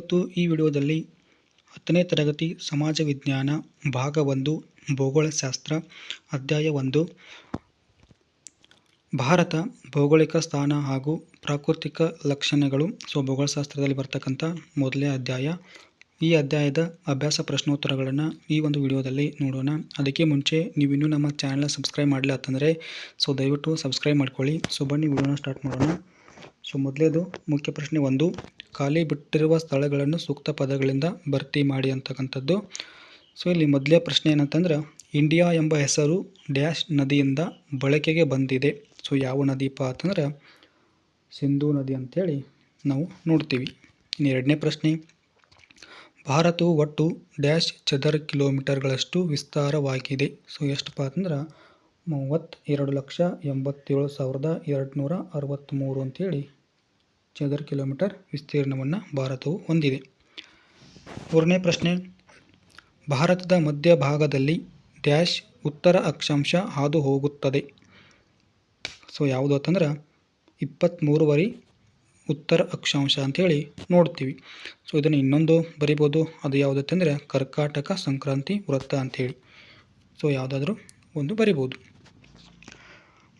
ಇವತ್ತು ಈ ವಿಡಿಯೋದಲ್ಲಿ ಹತ್ತನೇ ತರಗತಿ ಸಮಾಜ ವಿಜ್ಞಾನ ಭಾಗ ಒಂದು, ಭೂಗೋಳಶಾಸ್ತ್ರ ಅಧ್ಯಾಯ ಒಂದು. ಭಾರತ ಭೌಗೋಳಿಕ ಸ್ಥಾನ ಹಾಗೂ ಪ್ರಾಕೃತಿಕ ಲಕ್ಷಣಗಳು, ಸೊ ಭೂಗೋಳಶಾಸ್ತ್ರದಲ್ಲಿ ಬರ್ತಕ್ಕಂಥ ಮೊದಲನೇ ಅಧ್ಯಾಯ. ಈ ಅಧ್ಯಾಯದ ಅಭ್ಯಾಸ ಪ್ರಶ್ನೋತ್ತರಗಳನ್ನು ಈ ಒಂದು ವಿಡಿಯೋದಲ್ಲಿ ನೋಡೋಣ. ಅದಕ್ಕೆ ಮುಂಚೆ ನೀವು ಇನ್ನೂ ನಮ್ಮ ಚಾನಲ್ನ ಸಬ್ಸ್ಕ್ರೈಬ್ ಮಾಡಲಿಲ್ಲ ಅಂತಂದರೆ, ಸೊ ದಯವಿಟ್ಟು ಸಬ್ಸ್ಕ್ರೈಬ್ ಮಾಡ್ಕೊಳ್ಳಿ. ಸೊ ಬನ್ನಿ ವಿಡಿಯೋನ ಸ್ಟಾರ್ಟ್ ಮಾಡೋಣ. ಸೊ ಮೊದಲೇದು ಮುಖ್ಯ ಪ್ರಶ್ನೆ ಒಂದು. ಖಾಲಿ ಬಿಟ್ಟಿರುವ ಸ್ಥಳಗಳನ್ನು ಸೂಕ್ತ ಪದಗಳಿಂದ ಭರ್ತಿ ಮಾಡಿ ಅಂತಕ್ಕಂಥದ್ದು. ಸೊ ಇಲ್ಲಿ ಮೊದಲೇ ಪ್ರಶ್ನೆ ಏನಂತಂದ್ರೆ, ಇಂಡಿಯಾ ಎಂಬ ಹೆಸರು ಡ್ಯಾಶ್ ನದಿಯಿಂದ ಬಳಕೆಗೆ ಬಂದಿದೆ. ಸೊ ಯಾವ ನದಿಪ್ಪ ಅಂತಂದ್ರೆ, ಸಿಂಧೂ ನದಿ ಅಂಥೇಳಿ ನಾವು ನೋಡ್ತೀವಿ. ಇನ್ನು ಎರಡನೇ ಪ್ರಶ್ನೆ, ಭಾರತವು ಒಟ್ಟು ಡ್ಯಾಶ್ ಚದರ ಕಿಲೋಮೀಟರ್ಗಳಷ್ಟು ವಿಸ್ತಾರವಾಗಿದೆ. ಸೊ ಎಷ್ಟಪ್ಪ ಅಂತಂದ್ರೆ, ಮೂವತ್ತೆರಡು ಲಕ್ಷ ಎಂಬತ್ತೇಳು ಸಾವಿರದ ಎರಡು ನೂರ ಅರವತ್ತ್ಮೂರು ಅಂಥೇಳಿ ಚದರ ಕಿಲೋಮೀಟರ್ ವಿಸ್ತೀರ್ಣವನ್ನು ಭಾರತವು ಹೊಂದಿದೆ. ಮೂರನೇ ಪ್ರಶ್ನೆ. ಭಾರತದ ಮಧ್ಯಭಾಗದಲ್ಲಿ ಡ್ಯಾಶ್ ಉತ್ತರ ಅಕ್ಷಾಂಶ ಹಾದು ಹೋಗುತ್ತದೆ ಸೊ, ಯಾವುದು ಅಂತಂದ್ರೆ ಇಪ್ಪತ್ತ್ಮೂರುವರೆ ಉತ್ತರ ಅಕ್ಷಾಂಶ ಅಂಥೇಳಿ ನೋಡ್ತೀವಿ. ಸೊ, ಇದನ್ನು ಇನ್ನೊಂದು ಬರಿಬೋದು. ಅದು ಯಾವುದಂತಂದರೆ ಕರ್ಕಾಟಕ ಸಂಕ್ರಾಂತಿ ವೃತ್ತ ಅಂಥೇಳಿ. ಸೊ, ಯಾವುದಾದ್ರೂ ಒಂದು ಬರಿಬೋದು.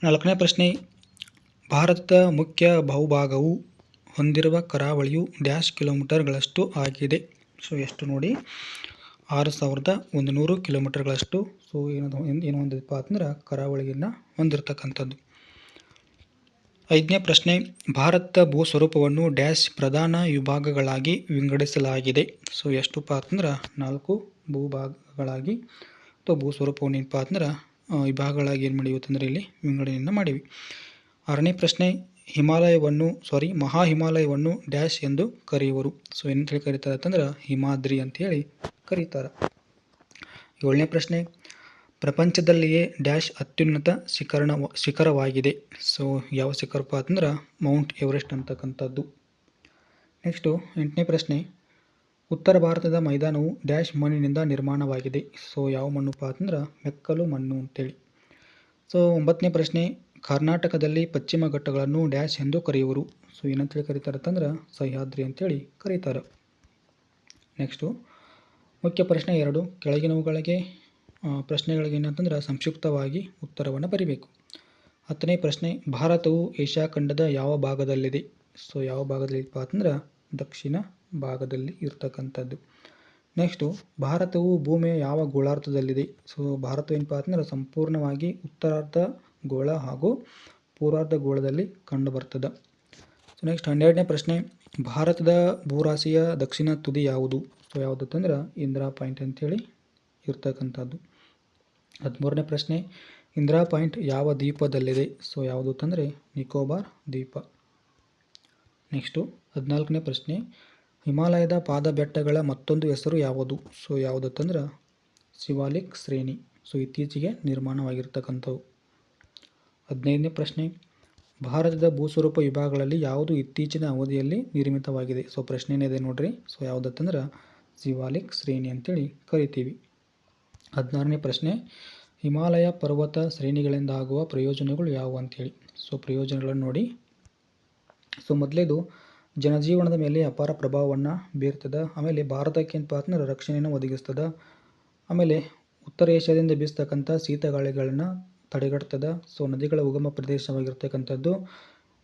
ನಾಲ್ಕನೇ ಪ್ರಶ್ನೆ. ಭಾರತದ ಮುಖ್ಯ ಬಹುಭಾಗವು ಹೊಂದಿರುವ ಕರಾವಳಿಯು ಡ್ಯಾಶ್ ಕಿಲೋಮೀಟರ್ಗಳಷ್ಟು ಆಗಿದೆ. ಸೊ, ಎಷ್ಟು ನೋಡಿ? ಆರು ಸಾವಿರದ ಒಂದು ನೂರು ಕಿಲೋಮೀಟರ್ಗಳಷ್ಟು. ಸೊ, ಏನದು, ಏನು ಹೊಂದಿದಪ್ಪ ಅಂದ್ರೆ ಕರಾವಳಿಯನ್ನು ಹೊಂದಿರತಕ್ಕಂಥದ್ದು. ಐದನೇ ಪ್ರಶ್ನೆ ಭಾರತದ ಭೂ ಸ್ವರೂಪವನ್ನು ಡ್ಯಾಶ್ ಪ್ರಧಾನ ವಿಭಾಗಗಳಾಗಿ ವಿಂಗಡಿಸಲಾಗಿದೆ. ಸೊ, ಎಷ್ಟುಪ್ಪ ಅಂತಂದ್ರೆ, ನಾಲ್ಕು ಭೂಭಾಗಗಳಾಗಿ, ಅಥವಾ ಭೂ ಸ್ವರೂಪವನ್ನು ಏನಪ್ಪ ಅಂದ್ರೆ ವಿಭಾಗಗಳಾಗಿ ಏನು ಮಾಡಿವತ್ತಂದ್ರೆ ಇಲ್ಲಿ ವಿಂಗಡಣೆಯನ್ನು ಮಾಡಿವಿ. ಆರನೇ ಪ್ರಶ್ನೆ ಹಿಮಾಲಯವನ್ನು ಸಾರಿ ಮಹಾ ಹಿಮಾಲಯವನ್ನು ಡ್ಯಾಶ್ ಎಂದು ಕರೆಯುವರು. ಸೊ ಏನಂತ ಹೇಳಿ ಕರೀತಾರೆ ಅಂತಂದ್ರೆ, ಹಿಮಾದ್ರಿ ಅಂತೇಳಿ ಕರೀತಾರೆ. ಏಳನೇ ಪ್ರಶ್ನೆ, ಪ್ರಪಂಚದಲ್ಲಿಯೇ ಡ್ಯಾಶ್ ಅತ್ಯುನ್ನತ ಶಿಖರಣ, ಶಿಖರವಾಗಿದೆ. ಸೊ ಯಾವ ಶಿಖರಪ್ಪ ಅಂತಂದ್ರೆ ಮೌಂಟ್ ಎವರೆಸ್ಟ್ ಅಂತಕ್ಕಂಥದ್ದು. ನೆಕ್ಸ್ಟು ಎಂಟನೇ ಪ್ರಶ್ನೆ, ಉತ್ತರ ಭಾರತದ ಮೈದಾನವು ಡ್ಯಾಶ್ ಮಣ್ಣಿನಿಂದ ನಿರ್ಮಾಣವಾಗಿದೆ. ಸೊ ಯಾವ ಮಣ್ಣುಪ್ಪ ಅಂತಂದ್ರೆ, ಮೆಕ್ಕಲು ಮಣ್ಣು ಅಂತೇಳಿ. ಸೊ ಒಂಬತ್ತನೇ ಪ್ರಶ್ನೆ ಕರ್ನಾಟಕದಲ್ಲಿ ಪಶ್ಚಿಮ ಘಟ್ಟಗಳನ್ನು ಡ್ಯಾಶ್ ಎಂದು ಕರೆಯುವರು. ಸೊ ಏನಂತೇಳಿ ಕರೀತಾರೆ ಅಂತಂದ್ರೆ ಸಹ್ಯಾದ್ರಿ ಅಂತೇಳಿ ಕರೀತಾರೆ. ನೆಕ್ಸ್ಟು ಮುಖ್ಯ ಪ್ರಶ್ನೆ ಎರಡು. ಕೆಳಗಿನವುಗಳಿಗೆ ಪ್ರಶ್ನೆಗಳಿಗೆ ಏನಂತಂದ್ರೆ ಸಂಕ್ಷಿಪ್ತವಾಗಿ ಉತ್ತರವನ್ನು ಬರೀಬೇಕು. ಹತ್ತನೇ ಪ್ರಶ್ನೆ, ಭಾರತವು ಏಷ್ಯಾ ಖಂಡದ ಯಾವ ಭಾಗದಲ್ಲಿದೆ? ಸೊ, ಯಾವ ಭಾಗದಲ್ಲಿಪ್ಪ ಅಂತಂದ್ರೆ ದಕ್ಷಿಣ ಭಾಗದಲ್ಲಿ ಇರ್ತಕ್ಕಂಥದ್ದು. ನೆಕ್ಸ್ಟು ಭಾರತವು ಭೂಮಿಯ ಯಾವ ಗೋಳಾರ್ಧದಲ್ಲಿದೆ ಸೊ, ಭಾರತ ಏನಪ್ಪ ಅಂತಂದ್ರೆ ಸಂಪೂರ್ಣವಾಗಿ ಉತ್ತರಾರ್ಧ ಗೋಳ ಹಾಗೂ ಪೂರ್ವಾರ್ಧ ಗೋಳದಲ್ಲಿ ಕಂಡುಬರ್ತದೆ. ಸೊ ನೆಕ್ಸ್ಟ್ ಹನ್ನೆರಡನೇ ಪ್ರಶ್ನೆ. ಭಾರತದ ಭೂರಾಶಿಯ ದಕ್ಷಿಣ ತುದಿ ಯಾವುದು? ಸೊ ಯಾವುದಂತಂದ್ರೆ ಇಂದಿರಾ ಪಾಯಿಂಟ್ ಅಂತೇಳಿ ಇರ್ತಕ್ಕಂಥದ್ದು. ಹದಿಮೂರನೇ ಪ್ರಶ್ನೆ. ಇಂದಿರಾ ಪಾಯಿಂಟ್ ಯಾವ ದ್ವೀಪದಲ್ಲಿದೆ? ಸೊ ಯಾವುದು ಅಂತಂದರೆ ನಿಕೋಬಾರ್ ದ್ವೀಪ. ನೆಕ್ಸ್ಟು ಹದಿನಾಲ್ಕನೇ ಪ್ರಶ್ನೆ. ಹಿಮಾಲಯದ ಪಾದ ಬೆಟ್ಟಗಳ ಮತ್ತೊಂದು ಹೆಸರು ಯಾವುದು? ಸೊ ಯಾವುದಂತಂದ್ರೆ ಶಿವಾಲಿಕ್ ಶ್ರೇಣಿ. ಸೊ ಇತ್ತೀಚೆಗೆ ನಿರ್ಮಾಣವಾಗಿರ್ತಕ್ಕಂಥವು. ಹದಿನೈದನೇ ಪ್ರಶ್ನೆ. ಭಾರತದ ಭೂಸ್ವರೂಪ ವಿಭಾಗಗಳಲ್ಲಿ ಯಾವುದು ಇತ್ತೀಚಿನ ಅವಧಿಯಲ್ಲಿ ನಿರ್ಮಿತವಾಗಿದೆ? ಸೊ, ಪ್ರಶ್ನೆ ಏನಿದೆ ನೋಡ್ರಿ. ಸೊ, ಯಾವುದತ್ತಂದ್ರೆ ಶಿವಾಲಿಕ್ ಶ್ರೇಣಿ ಅಂತೇಳಿ ಕರಿತೀವಿ. ಹದಿನಾರನೇ ಪ್ರಶ್ನೆ. ಹಿಮಾಲಯ ಪರ್ವತ ಶ್ರೇಣಿಗಳಿಂದ ಆಗುವ ಪ್ರಯೋಜನಗಳು ಯಾವುವು ಅಂತೇಳಿ. ಸೊ, ಪ್ರಯೋಜನಗಳನ್ನು ನೋಡಿ. ಸೊ, ಮೊದಲೇದು ಜನಜೀವನದ ಮೇಲೆ ಅಪಾರ ಪ್ರಭಾವವನ್ನು ಬೀರ್ತದೆ, ಆಮೇಲೆ ಭಾರತಕ್ಕೆ ಪಾತ್ರ ರಕ್ಷಣೆಯನ್ನು ಒದಗಿಸ್ತದೆ, ಆಮೇಲೆ ಉತ್ತರ ಏಷ್ಯಾದಿಂದ ಬೀಸ್ತಕ್ಕಂಥ ಶೀತ ಗಾಳಿಗಳನ್ನು ತಡೆಗಟ್ತದೆ. ಸೊ ನದಿಗಳ ಉಗಮ ಪ್ರದೇಶವಾಗಿರ್ತಕ್ಕಂಥದ್ದು.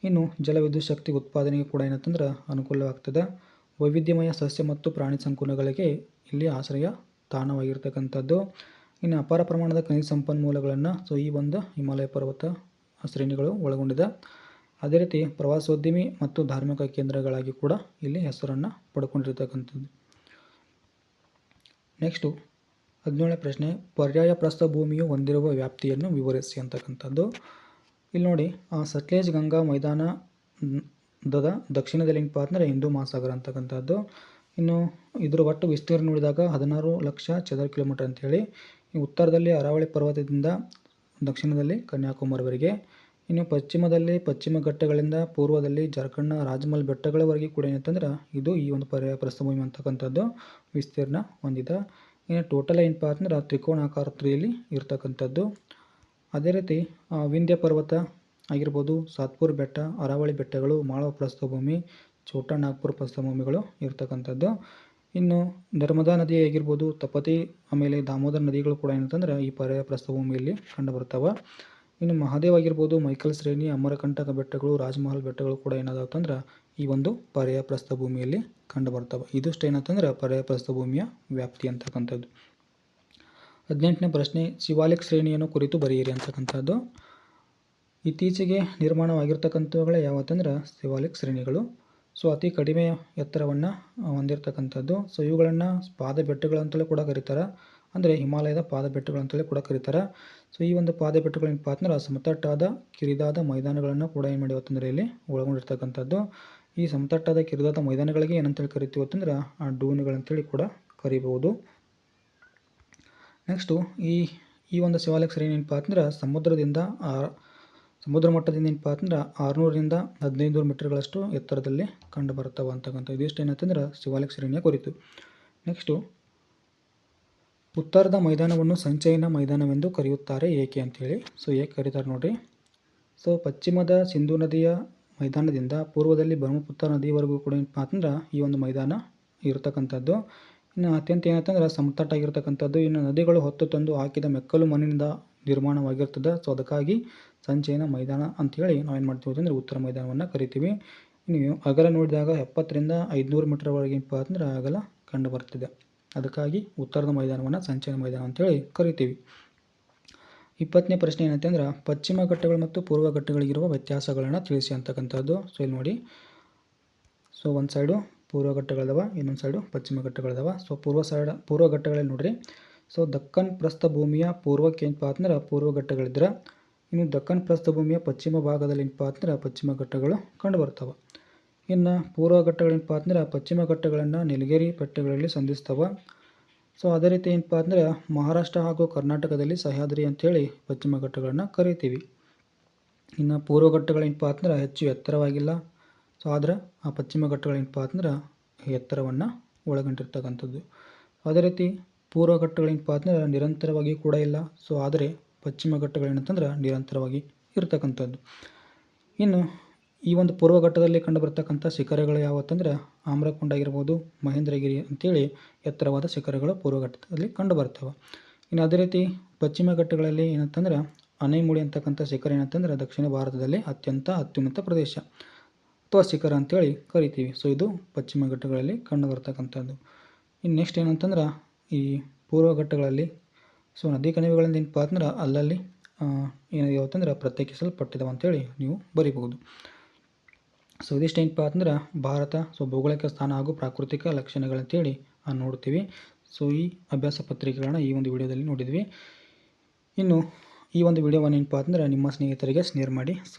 ಇನ್ನು ಜಲವಿದ್ಯುತ್ ಶಕ್ತಿ ಉತ್ಪಾದನೆಗೆ ಕೂಡ ಏನಂತಂದ್ರೆ ಅನುಕೂಲವಾಗ್ತದೆ. ವೈವಿಧ್ಯಮಯ ಸಸ್ಯ ಮತ್ತು ಪ್ರಾಣಿ ಸಂಕುಲಗಳಿಗೆ ಇಲ್ಲಿ ಆಶ್ರಯ ತಾಣವಾಗಿರ್ತಕ್ಕಂಥದ್ದು. ಇನ್ನು ಅಪಾರ ಪ್ರಮಾಣದ ಖನಿಜ ಸಂಪನ್ಮೂಲಗಳನ್ನು ಸೊ ಈ ಒಂದು ಹಿಮಾಲಯ ಪರ್ವತ ಶ್ರೇಣಿಗಳು ಒಳಗೊಂಡಿದೆ. ಅದೇ ರೀತಿ ಪ್ರವಾಸೋದ್ಯಮಿ ಮತ್ತು ಧಾರ್ಮಿಕ ಕೇಂದ್ರಗಳಾಗಿ ಕೂಡ ಇಲ್ಲಿ ಹೆಸರನ್ನು ಪಡ್ಕೊಂಡಿರ್ತಕ್ಕಂಥದ್ದು. ನೆಕ್ಸ್ಟು ಹದಿನೇಳನೇ ಪ್ರಶ್ನೆ, ಪರ್ಯಾಯ ಪ್ರಸ್ಥಭೂಮಿಯು ಹೊಂದಿರುವ ವ್ಯಾಪ್ತಿಯನ್ನು ವಿವರಿಸಿ ಅಂತಕ್ಕಂಥದ್ದು ಇಲ್ಲಿ ನೋಡಿ ಸಟ್ಲೇಜ್ ಗಂಗಾ ಮೈದಾನ ದದ ದಕ್ಷಿಣದಲ್ಲಿ ಏನಪ್ಪ ಅಂದರೆ ಹಿಂದೂ ಮಹಾಸಾಗರ ಅಂತಕ್ಕಂಥದ್ದು. ಇನ್ನು ಇದರ ಒಟ್ಟು ವಿಸ್ತೀರ್ಣ ನೋಡಿದಾಗ ಹದಿನಾರು ಲಕ್ಷ ಚದರ ಕಿಲೋಮೀಟರ್ ಅಂತೇಳಿ. ಉತ್ತರದಲ್ಲಿ ಅರಾವಳಿ ಪರ್ವತದಿಂದ ದಕ್ಷಿಣದಲ್ಲಿ ಕನ್ಯಾಕುಮಾರಿವರೆಗೆ ಇನ್ನು ಪಶ್ಚಿಮದಲ್ಲಿ ಪಶ್ಚಿಮ ಘಟ್ಟಗಳಿಂದ ಪೂರ್ವದಲ್ಲಿ ಜಾರ್ಖಂಡ್ನ ರಾಜಮಲ್ ಬೆಟ್ಟಗಳವರೆಗೆ ಕೂಡ ಏನಂತಂದ್ರೆ ಇದು ಈ ಒಂದು ಪರ್ಯಾಯ ಪ್ರಸ್ಥಭೂಮಿ ಅಂತಕ್ಕಂಥದ್ದು. ವಿಸ್ತೀರ್ಣ ಹೊಂದಿದೆ ಇನ್ನು ಟೋಟಲ್ ಏನಪ್ಪ ಅಂತಂದ್ರೆ ತ್ರಿಕೋಣಾಕಾರದಲ್ಲಿ ಇರ್ತಕ್ಕಂಥದ್ದು. ಅದೇ ರೀತಿ ವಿಂಧ್ಯ ಪರ್ವತ ಆಗಿರ್ಬೋದು, ಸಾತ್ಪುರ ಬೆಟ್ಟ, ಅರಾವಳಿ ಬೆಟ್ಟಗಳು, ಮಾಳವ ಪ್ರಸ್ಥಭೂಮಿ, ಛೋಟಾ ನಾಗ್ಪುರ ಪ್ರಸ್ಥಭೂಮಿಗಳು ಇರ್ತಕ್ಕಂಥದ್ದು. ಇನ್ನು ನರ್ಮದಾ ನದಿ ಆಗಿರ್ಬೋದು, ತಪತಿ, ಆಮೇಲೆ ದಾಮೋದರ ನದಿಗಳು ಕೂಡ ಏನಂತಂದ್ರೆ ಈ ಪರ್ಯಾಯ ಪ್ರಸ್ಥಭೂಮಿಯಲ್ಲಿ ಕಂಡುಬರ್ತಾವೆ. ಇನ್ನು ಮಹಾದೇವ್ ಆಗಿರ್ಬೋದು, ಮೈಕಲ್ ಶ್ರೇಣಿ, ಅಮರಕಂಟಕ ಬೆಟ್ಟಗಳು, ರಾಜಮಹಲ್ ಬೆಟ್ಟಗಳು ಕೂಡ ಏನಾದವು ಅಂತಂದ್ರೆ ಈ ಒಂದು ಪರ್ಯಾಯ ಪ್ರಸ್ಥಭೂಮಿಯಲ್ಲಿ ಕಂಡುಬರ್ತವೆ ಇದಿಷ್ಟು ಏನಂತಂದ್ರೆ ಪರ್ಯಾಯ ಪ್ರಸ್ಥಭೂಮಿಯ ವ್ಯಾಪ್ತಿ ಅಂತಕ್ಕಂಥದ್ದು. ಹದಿನೆಂಟನೇ ಪ್ರಶ್ನೆ, ಶಿವಾಲಿಕ್ ಶ್ರೇಣಿಯನ್ನು ಕುರಿತು ಬರೆಯಿರಿ ಅಂತಕ್ಕಂಥದ್ದು. ಇತ್ತೀಚೆಗೆ ನಿರ್ಮಾಣವಾಗಿರ್ತಕ್ಕಂಥವುಗಳೇ ಯಾವತ್ತಂದ್ರೆ ಶಿವಾಲಿಕ್ ಶ್ರೇಣಿಗಳು. ಸೊ, ಅತಿ ಕಡಿಮೆ ಎತ್ತರವನ್ನು ಹೊಂದಿರತಕ್ಕಂಥದ್ದು. ಸೊ, ಇವುಗಳನ್ನು ಪಾದ ಬೆಟ್ಟಗಳಂತಲೇ ಕೂಡ ಕರೀತಾರೆ. ಅಂದರೆ ಹಿಮಾಲಯದ ಪಾದ ಬೆಟ್ಟಗಳಂತಲೇ ಕೂಡ ಕರೀತಾರೆ. ಸೊ, ಈ ಒಂದು ಪಾದ ಬೆಟ್ಟಗಳೇನಪ್ಪ ಅಂತಂದ್ರೆ ಸಮತಟ್ಟಾದ, ಕಿರಿದಾದ ಮೈದಾನಗಳನ್ನು ಕೂಡ ಏನು ಮಾಡಿವತ್ತಂದರೆ ಇಲ್ಲಿ ಒಳಗೊಂಡಿರ್ತಕ್ಕಂಥದ್ದು. ಈ ಸಮತಟ್ಟಾದ ಕಿರಿದಾದ ಮೈದಾನಗಳಿಗೆ ಏನಂತೇಳಿ ಕರಿತೀವಿ ಅಂತಂದ್ರೆ ಆ ಡೂನುಗಳಂತೇಳಿ ಕೂಡ ಕರಿಬೋದು ನೆಕ್ಸ್ಟು ಈ ಈ ಒಂದು ಶಿವಾಲಯ ಸರಿ ಏನಪ್ಪ ಅಂದ್ರೆ ಸಮುದ್ರದಿಂದ ಸಮುದ್ರ ಮಟ್ಟದಿಂದ ಏನಪ್ಪ ಅಂದ್ರೆ ಆರುನೂರರಿಂದ ಹದಿನೈದು ಮೀಟರ್ಗಳಷ್ಟು ಎತ್ತರದಲ್ಲಿ ಕಂಡು ಬರ್ತವೆ ಅಂತಕ್ಕಂಥ ಇದಿಷ್ಟು ಏನಂತಂದ್ರೆ ಶಿವಾಲಯ ಶ್ರೇಣಿಯ ಕುರಿತು. ನೆಕ್ಸ್ಟು ಉತ್ತರದ ಮೈದಾನವನ್ನು ಸಂಚಯನ ಮೈದಾನವೆಂದು ಕರೆಯುತ್ತಾರೆ ಏಕೆ ಅಂತೇಳಿ. ಸೊ ಏಕೆ ಕರೀತಾರೆ ನೋಡಿರಿ. ಸೊ ಪಶ್ಚಿಮದ ಸಿಂಧು ನದಿಯ ಮೈದಾನದಿಂದ ಪೂರ್ವದಲ್ಲಿ ಬ್ರಹ್ಮಪುತ್ರ ನದಿವರೆಗೂ ಕೂಡ ಏನಪ್ಪ ಈ ಒಂದು ಮೈದಾನ ಇರತಕ್ಕಂಥದ್ದು. ಇನ್ನು ಅತ್ಯಂತ ಏನಂತಂದ್ರೆ ಸಮತಟ್ಟಾಗಿರ್ತಕ್ಕಂಥದ್ದು. ಇನ್ನು ನದಿಗಳು ಹೊತ್ತು ತಂದು ಹಾಕಿದ ಮೆಕ್ಕಲು ಮಣ್ಣಿನಿಂದ ನಿರ್ಮಾಣವಾಗಿರ್ತದೆ. ಸೊ ಅದಕ್ಕಾಗಿ ಸಂಚಯನ ಮೈದಾನ ಅಂಥೇಳಿ ನಾವೇನು ಮಾಡ್ತೀವಿ ಅಂದರೆ ಉತ್ತರ ಮೈದಾನವನ್ನು ಕರಿತೀವಿ. ನೀವು ಅಗಲ ನೋಡಿದಾಗ ಎಪ್ಪತ್ತರಿಂದ ಐದುನೂರು ಮೀಟರ್ವರೆಗೆ ಏನಪ್ಪ ಅಂದ್ರೆ ಅಗಲ ಕಂಡು ಬರ್ತಿದೆ ಅದಕ್ಕಾಗಿ ಉತ್ತರದ ಮೈದಾನವನ್ನು ಸಂಚಯನ ಮೈದಾನ ಅಂತೇಳಿ ಕರಿತೀವಿ. ಇಪ್ಪತ್ತನೇ ಪ್ರಶ್ನೆ ಏನಂತೆ ಅಂದ್ರೆ, ಪಶ್ಚಿಮ ಘಟ್ಟಗಳು ಮತ್ತು ಪೂರ್ವ ಘಟ್ಟಗಳಿಗಿರುವ ವ್ಯತ್ಯಾಸಗಳನ್ನು ತಿಳಿಸಿ ಅಂತಕ್ಕಂಥದ್ದು. ಸೊ ಇಲ್ಲಿ ನೋಡಿ. ಸೊ ಒಂದು ಸೈಡು ಪೂರ್ವ ಘಟ್ಟಗಳದವ, ಇನ್ನೊಂದು ಸೈಡು ಪಶ್ಚಿಮ ಘಟ್ಟಗಳದವ. ಸೊ ಪೂರ್ವ ಸೈಡ್ ಪೂರ್ವ ಘಟ್ಟಗಳಲ್ಲಿ ನೋಡ್ರಿ. ಸೊ ದಕ್ಕನ್ ಪ್ರಸ್ಥಭೂಮಿಯ ಪೂರ್ವಕ್ಕೆ ಏನಪ್ಪ ಅಂತಂದ್ರೆ ಪೂರ್ವ ಘಟ್ಟಗಳಿದ್ರೆ, ಇನ್ನು ದಕ್ಕನ್ ಪ್ರಸ್ಥಭೂಮಿಯ ಪಶ್ಚಿಮ ಭಾಗದಲ್ಲಿ ಏನಪ್ಪ ಅಂತಂದ್ರೆ ಪಶ್ಚಿಮ ಘಟ್ಟಗಳು ಕಂಡು ಬರ್ತವೆ. ಇನ್ನು ಪೂರ್ವ ಘಟ್ಟಗಳೇನಪ್ಪ ಅಂದ್ರೆ ಪಶ್ಚಿಮ ಘಟ್ಟಗಳನ್ನು ನೀಲಗಿರಿ ಪಟ್ಟೆಗಳಲ್ಲಿ ಸಂಧಿಸ್ತವೆ. ಸೊ ಅದೇ ರೀತಿ ಏನಪ್ಪ ಅಂದರೆ ಮಹಾರಾಷ್ಟ್ರ ಹಾಗೂ ಕರ್ನಾಟಕದಲ್ಲಿ ಸಹ್ಯಾದ್ರಿ ಅಂತೇಳಿ ಪಶ್ಚಿಮ ಘಟ್ಟಗಳನ್ನು ಕರಿತೀವಿ. ಇನ್ನು ಪೂರ್ವ ಘಟ್ಟಗಳೇನಪ್ಪ ಅಂದ್ರೆ ಹೆಚ್ಚು ಎತ್ತರವಾಗಿಲ್ಲ. ಸೊ ಆದರೆ ಆ ಪಶ್ಚಿಮ ಘಟ್ಟಗಳೇನಪ್ಪ ಅಂದ್ರೆ ಎತ್ತರವನ್ನು ಒಳಗೊಂಡಿರ್ತಕ್ಕಂಥದ್ದು. ಅದೇ ರೀತಿ ಪೂರ್ವ ಘಟ್ಟಗಳೇನಪ್ಪ ಅಂದ್ರೆ ನಿರಂತರವಾಗಿ ಕೂಡ ಇಲ್ಲ. ಸೊ ಆದರೆ ಪಶ್ಚಿಮ ಘಟ್ಟಗಳೇನಂತಂದ್ರೆ ನಿರಂತರವಾಗಿ ಇರ್ತಕ್ಕಂಥದ್ದು. ಇನ್ನು ಈ ಒಂದು ಪೂರ್ವ ಘಟ್ಟದಲ್ಲಿ ಕಂಡುಬರ್ತಕ್ಕಂಥ ಶಿಖರಗಳು ಯಾವತ್ತಂದ್ರೆ ಆಮ್ರಕೊಂಡ ಆಗಿರ್ಬೋದು, ಮಹೇಂದ್ರಗಿರಿ ಅಂತೇಳಿ ಎತ್ತರವಾದ ಶಿಖರಗಳು ಪೂರ್ವ ಘಟ್ಟದಲ್ಲಿ ಕಂಡುಬರ್ತವೆ. ಇನ್ನು ಅದೇ ರೀತಿ ಪಶ್ಚಿಮ ಘಟ್ಟಗಳಲ್ಲಿ ಏನಂತಂದ್ರೆ ಅನೈಮುಡಿ ಅಂತಕ್ಕಂಥ ಶಿಖರ ಏನಂತಂದ್ರೆ ದಕ್ಷಿಣ ಭಾರತದಲ್ಲಿ ಅತ್ಯಂತ ಅತ್ಯುನ್ನತ ಪ್ರದೇಶ ಅಥವಾ ಶಿಖರ ಅಂತೇಳಿ ಕರಿತೀವಿ. ಸೊ ಇದು ಪಶ್ಚಿಮ ಘಟ್ಟಗಳಲ್ಲಿ ಕಂಡು ಬರ್ತಕ್ಕಂಥದ್ದು ಇನ್ನು ನೆಕ್ಸ್ಟ್ ಏನಂತಂದ್ರೆ ಈ ಪೂರ್ವ ಘಟ್ಟಗಳಲ್ಲಿ ಸೊ ನದಿ ಕಣಿವೆಗಳಿಂದ ಏನಪ್ಪ ಅಂದ್ರೆ ಅಲ್ಲಲ್ಲಿ ಏನಾಗ್ಯಾವ ಅಂತಂದ್ರೆ ಪ್ರತ್ಯೇಕಿಸಲ್ಪಟ್ಟಿದ್ದಾವೆ ಅಂತೇಳಿ ನೀವು ಬರಿಬಹುದು. ಸೊ ಏನಪ್ಪ ಅಂತಂದ್ರೆ ಭಾರತ, ಸೊ ಭೌಗೋಳಿಕ ಸ್ಥಾನ ಹಾಗೂ ಪ್ರಾಕೃತಿಕ ಲಕ್ಷಣಗಳಂತೇಳಿ ನೋಡ್ತೀವಿ. ಸೊ ಈ ಅಭ್ಯಾಸ ಪತ್ರಿಕೆಗಳನ್ನ ಈ ಒಂದು ವಿಡಿಯೋದಲ್ಲಿ ನೋಡಿದ್ವಿ. ಇನ್ನು ಈ ಒಂದು ವಿಡಿಯೋವನ್ನು ಏನಪ್ಪ ಅಂತಂದ್ರೆ ನಿಮ್ಮ ಸ್ನೇಹಿತರಿಗೆ ಶೇರ್ ಮಾಡಿ.